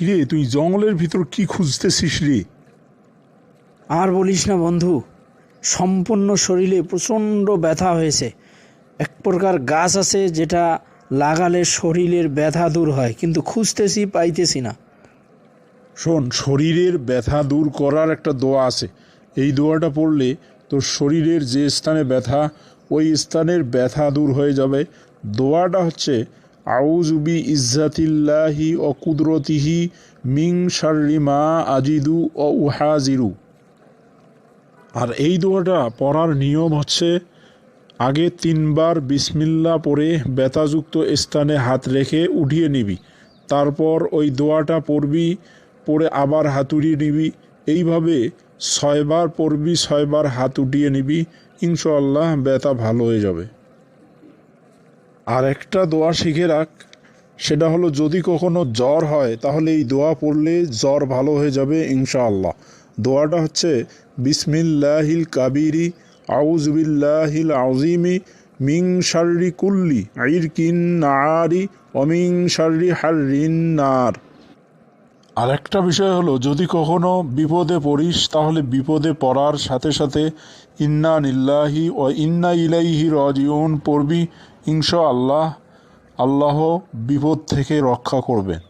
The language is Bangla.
কিরে তুই জঙ্গলের ভিতর কি খুঁজতেছিস রে? আর বলিস না বন্ধু সম্পূর্ণ শরীরে প্রচণ্ড ব্যথা হয়েছে। এক প্রকার গাছ আছে যেটা লাগালে শরীরের ব্যথা দূর হয় কিন্তু খুঁজতেছি পাইতেছি না। শোন শরীরের ব্যথা দূর করার একটা দোয়া আছে। এই দোয়াটা পড়লে তোর শরীরের যে স্থানে ব্যথা ওই স্থানের ব্যথা দূর হয়ে যাবে। দোয়াটা হচ্ছে আউজুবি ইজ্জাতিল্লাহি ও কুদরতিহি মিং শারিমা আজিদু ও উহাজিরু। আর এই দোয়াটা পড়ার নিয়ম হচ্ছে, আগে তিনবার বিসমিল্লা পরে ব্যথাযুক্ত স্থানে হাত রেখে উঠিয়ে নিবি। তারপর ওই দোয়াটা পড়বি পরে আবার হাতুড়িয়ে নিবি। এইভাবে ছয়বার পড়বি, ছয়বার হাত উঠিয়ে নিবি ইনশাল্লাহ ব্যথা ভালো হয়ে যাবে। আর একটা দোয়া শিখে রাখ, সেটা হলো যদি কখনো জ্বর হয়, তাহলে এই দোয়া পড়লে জ্বর ভালো হয়ে যাবে ইনশাআল্লাহ। দোয়াটা হচ্ছে, বিসমিল্লাহিল কাবিরি আউজবিল্লাহিল আউজিমি মিং শার্রি কুল্লি আইরকিন নারি অমিং শার্রি হার্রিন নার। আর একটা বিষয় হলো, যদি কখনো বিপদে পড়িস, তাহলে বিপদে পড়ার সাথে সাথে ইন্না নিল্লাহি ও ইন্না ইলাইহি রাজিউন পড়বি। ইনশা আল্লাহ আল্লাহ বিপদ থেকে রক্ষা করবেন।